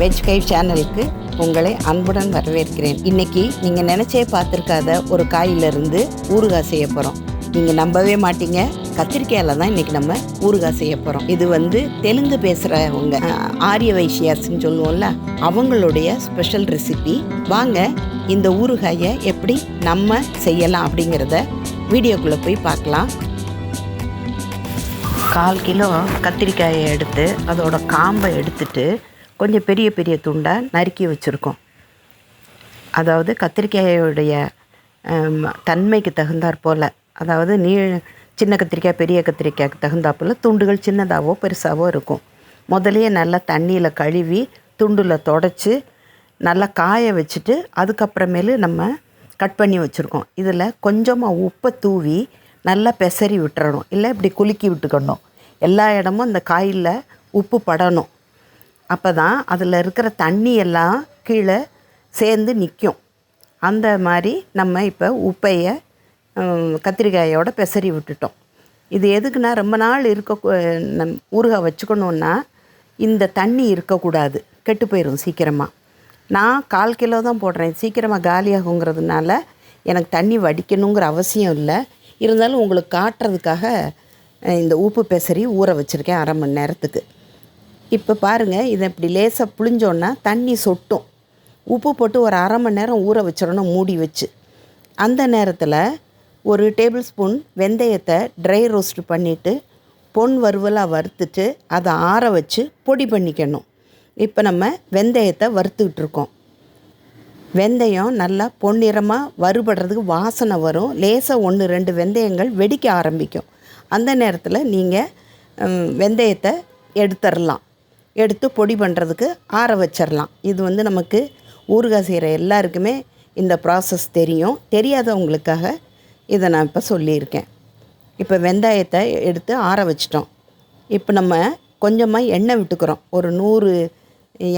Veg கைவ் சேனலுக்கு உங்களை அன்புடன் வரவேற்கிறேன். இன்னைக்கு நீங்கள் நினச்சே பார்த்துருக்காத ஒரு காயிலிருந்து ஊறுகாய் செய்ய போகிறோம் நீங்கள் நம்பவே மாட்டீங்க. கத்திரிக்காயில் தான் இன்றைக்கி நம்ம ஊறுகாய் செய்ய போகிறோம் இது வந்து தெலுங்கு பேசுகிறவங்க ஆரிய வைசியாஸ்ன்னு சொல்லுவோம்ல அவங்களுடைய ஸ்பெஷல் ரெசிபி. வாங்க இந்த ஊறுகாயை எப்படி நம்ம செய்யலாம் அப்படிங்கிறத வீடியோக்குள்ளே போய் பார்க்கலாம். கால் கிலோ கத்திரிக்காயை எடுத்து அதோட காம்பை எடுத்துட்டு கொஞ்சம் பெரிய பெரிய துண்டாக நறுக்கி வச்சுருக்கோம். அதாவது கத்திரிக்காயோடைய தன்மைக்கு தகுந்தாற் போல் அதாவது நீ சின்ன கத்திரிக்காய் பெரிய கத்திரிக்காய்க்கு தகுந்தாப்புல துண்டுகள் சின்னதாகவோ பெருசாகவோ இருக்கும். முதலையே நல்லா தண்ணியில் கழுவி துண்டில் தொடச்சி நல்லா காய வச்சுட்டு அதுக்கப்புறமேலு நம்ம கட் பண்ணி வச்சுருக்கோம். இதில் கொஞ்சமாக உப்பை தூவி நல்லா பெசரி விட்டுறணும். இல்லை இப்படி குலுக்கி விட்டுக்கணும். எல்லா இடமும் அந்த காயில் உப்பு படணும். அப்போ தான் அதில் இருக்கிற தண்ணி எல்லாம் கீழே சேர்ந்து நிற்கும் அந்த மாதிரி நம்ம இப்போ உப்பையை கத்திரிக்காயோட பெசரி விட்டுட்டோம். இது எதுக்குன்னா ரொம்ப நாள் இருக்க நம் ஊறுகாய் வச்சுக்கணுன்னா இந்த தண்ணி இருக்கக்கூடாது. கெட்டு போயிடும் சீக்கிரமாக நான் கால் கிலோ தான் போடுறேன். சீக்கிரமாக காலியாகுங்கிறதுனால எனக்கு தண்ணி வடிக்கணுங்கிற அவசியம் இல்லை. இருந்தாலும் உங்களுக்கு காட்டுறதுக்காக இந்த உப்பு பெசரி ஊற வச்சுருக்கேன் அரை மணி நேரத்துக்கு. இப்போ பாருங்கள் இதை இப்படி லேசாக புளிஞ்சோன்னா தண்ணி சொட்டும். உப்பு போட்டு ஒரு அரை மணி நேரம் ஊற வச்சிடணும் மூடி வச்சு. அந்த நேரத்தில் ஒரு டேபிள் ஸ்பூன் வெந்தயத்தை ட்ரை ரோஸ்ட் பண்ணிவிட்டு பொன் வறுவலாக வறுத்துட்டு அதை ஆற வச்சு பொடி பண்ணிக்கணும். இப்போ நம்ம வெந்தயத்தை வறுத்துக்கிட்டு இருக்கோம். வெந்தயம் நல்லா பொன்னிறமாக வறுபடுறதுக்கு வாசனை வரும். லேசாக ஒன்று ரெண்டு வெந்தயங்கள் வெடிக்க ஆரம்பிக்கும். அந்த நேரத்தில் நீங்கள் வெந்தயத்தை எடுத்துடலாம் எடுத்து பொடி பண்ணுறதுக்கு ஆற வச்சிடலாம் இது வந்து நமக்கு ஊறுகாய் செய்கிற எல்லாருக்குமே இந்த ப்ராசஸ் தெரியும். தெரியாதவங்களுக்காக இதை நான் இப்போ சொல்லியிருக்கேன். இப்போ வெந்தயத்தை எடுத்து ஆற வச்சிட்டோம். இப்போ நம்ம கொஞ்சமாக எண்ணெய் விட்டுக்கிறோம். ஒரு நூறு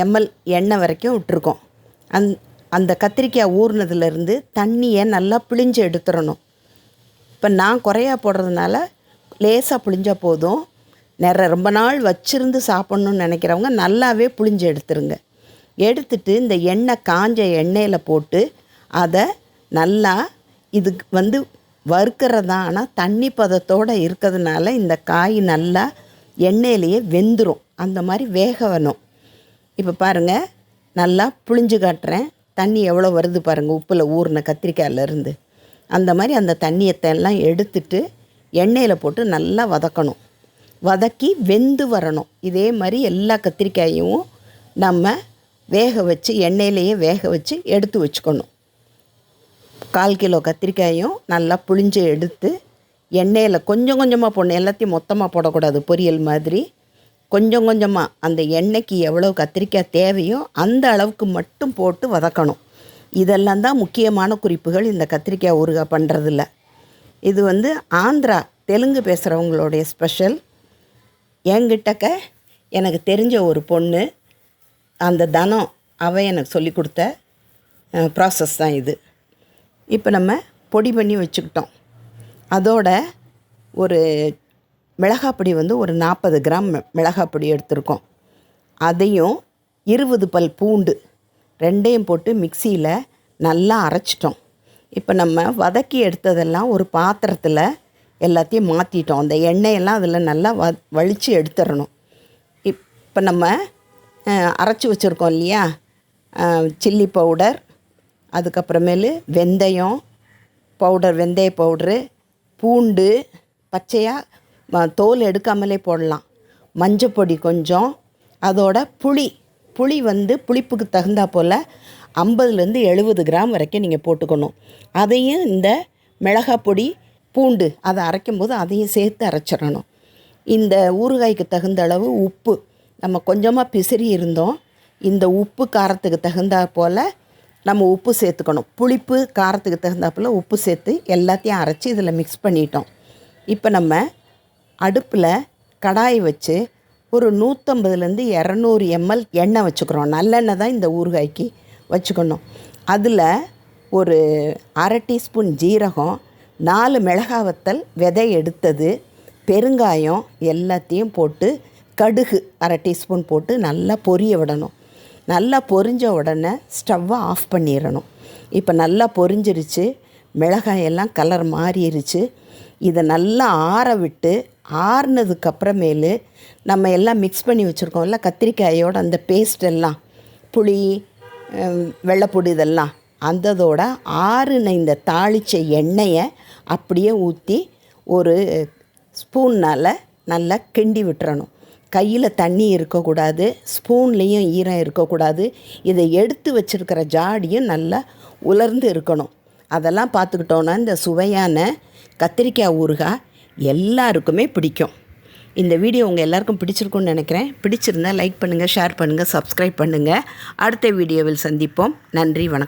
எம்எல் எண்ணெய் வரைக்கும் விட்டுருக்கோம். அந் அந்த கத்திரிக்காய் ஊறினதுலேருந்து தண்ணியை நல்லா பிழிஞ்சு எடுத்துடணும் இப்போ நான் குறையா போடுறதுனால லேசாக புளிஞ்சா போதும். நிறைய ரொம்ப நாள் வச்சிருந்து சாப்பிட்ணுன்னு நினைக்கிறவங்க நல்லாவே புளிஞ்சு எடுத்துருங்க. எடுத்துட்டு இந்த எண்ணெய் காஞ்ச எண்ணெயில் போட்டு அதை நல்லா இதுக்கு வந்து வறுக்கிறது தான் ஆனால் தண்ணி பதத்தோடு இருக்கிறதுனால இந்த காய் நல்லா எண்ணெயிலேயே வெந்துடும் அந்த மாதிரி வேக வேணும். இப்போ பாருங்கள் நல்லா புளிஞ்சு காட்டுறேன். தண்ணி எவ்வளோ வருது பாருங்கள் உப்பில் ஊறின கத்திரிக்காயிலேருந்து அந்த மாதிரி அந்த தண்ணியத்தை எல்லாம் எடுத்துட்டு எண்ணெயில் போட்டு நல்லா வதக்கணும். வதக்கி வெந்து வரணும். இதே மாதிரி எல்லா கத்திரிக்காயும் நம்ம வேக வச்சு எண்ணெயிலேயே வேக வச்சு எடுத்து வச்சுக்கணும். கால் கிலோ கத்திரிக்காயும் நல்லா புளிஞ்சு எடுத்து எண்ணெயில் கொஞ்சம் கொஞ்சமாக போடணும். எல்லாத்தையும் மொத்தமாக போடக்கூடாது. பொரியல் மாதிரி கொஞ்சம் கொஞ்சமாக அந்த எண்ணெய்க்கு எவ்வளோ கத்திரிக்காய் தேவையோ அந்த அளவுக்கு மட்டும் போட்டு வதக்கணும். இதெல்லாம் தான் முக்கியமான குறிப்புகள். இந்த கத்திரிக்காய் ஊறுகாய் பண்ணுறதில்ல இது வந்து ஆந்திரா தெலுங்கு பேசுகிறவங்களுடைய ஸ்பெஷல் என்கிட்டக்க எனக்கு தெரிஞ்ச ஒரு பொண்ணு அந்த தனம் அவ எனக்கு சொல்லி கொடுத்த ப்ராசஸ் தான் இது. இப்போ நம்ம பொடி பண்ணி வச்சுக்கிட்டோம். அதோட ஒரு மிளகாப்பொடி வந்து ஒரு நாற்பது கிராம் மிளகாப்பொடி எடுத்திருக்கோம். அதையும் இருபது பல் பூண்டு ரெண்டையும் போட்டு மிக்சியில் நல்லா அரைச்சிட்டோம். இப்போ நம்ம வதக்கி எடுத்ததெல்லாம் ஒரு பாத்திரத்தில் எல்லாத்தையும் மாற்றிட்டோம் அந்த எண்ணெயெல்லாம் அதில் நல்லா வ வலித்து எடுத்துடணும் இப்போ நம்ம அரைச்சி வச்சுருக்கோம் இல்லையா? சில்லி பவுடர் அதுக்கப்புறமேலு வெந்தயம் பவுடர் வெந்தய பவுட்ரு பூண்டு பச்சையாக தோல் எடுக்காமலே போடலாம். மஞ்சப்பொடி கொஞ்சம் அதோட புளி புளி வந்து புளிப்புக்கு தகுந்தா போல் ஐம்பதுலேருந்து எழுபது கிராம் வரைக்கும் நீங்கள் போட்டுக்கணும். அதையும் இந்த மிளகாய் பொடி பூண்டு அதை அரைக்கும் போது அதையும் சேர்த்து அரைச்சிடணும். இந்த ஊறுகாய்க்கு தகுந்த அளவு உப்பு நம்ம கொஞ்சமாக பிசிறி இருந்தோம். இந்த உப்பு காரத்துக்கு தகுந்தா போல் நம்ம உப்பு சேர்த்துக்கணும். புளிப்பு காரத்துக்கு தகுந்தாப்பில் உப்பு சேர்த்து எல்லாத்தையும் அரைச்சி இதில் மிக்ஸ் பண்ணிட்டோம். இப்போ நம்ம அடுப்பில் கடாய் வச்சு ஒரு நூற்றம்பதுலேருந்து இரநூறு எம்எல் எண்ணெய் வச்சுக்கிறோம். நல்லெண்ணெய் தான் இந்த ஊறுகாய்க்கு. வச்சுக்கணும். அதில் ஒரு அரை டீஸ்பூன் ஜீரகம் நாலு மிளகாய் வத்தல் விதை எடுத்தது பெருங்காயம் எல்லாத்தையும் போட்டு கடுகு அரை டீஸ்பூன் போட்டு நல்லா பொரிய விடணும். நல்லா பொரிஞ்ச உடனே ஸ்டவ்வை ஆஃப் பண்ணிடணும். இப்போ நல்லா பொரிஞ்சிருச்சு மிளகாயெல்லாம் கலர் மாறிடுச்சு இதை நல்லா ஆற விட்டு ஆறுனதுக்கப்புறமேலு நம்ம எல்லாம் மிக்ஸ் பண்ணி வச்சுருக்கோம்ல கத்திரிக்காயோட அந்த பேஸ்ட் எல்லாம் புளி வெள்ளைப்பொடி இதெல்லாம். அந்ததோட ஆறுன இந்த தாளித்த எண்ணெயை அப்படியே ஊற்றி ஒரு ஸ்பூன்னால் நல்லா கிண்டி விட்டுறணும். கையில் தண்ணி இருக்கக்கூடாது ஸ்பூன்லேயும் ஈரம் இருக்கக்கூடாது. இதை எடுத்து வச்சிருக்கிற ஜாடியும் நல்லா உலர்ந்து இருக்கணும். அதெல்லாம் பார்த்துக்கிட்டோன்னா இந்த சுவையான கத்திரிக்காய் ஊறுகாய் எல்லாருக்குமே பிடிக்கும். இந்த வீடியோ உங்கள் எல்லாருக்கும் பிடிச்சிருக்கும்னு நினைக்கிறேன். பிடிச்சிருந்தா லைக் பண்ணுங்கள் ஷேர் பண்ணுங்கள் சப்ஸ்கிரைப் பண்ணுங்கள் அடுத்த வீடியோவில் சந்திப்போம். நன்றி வணக்கம்.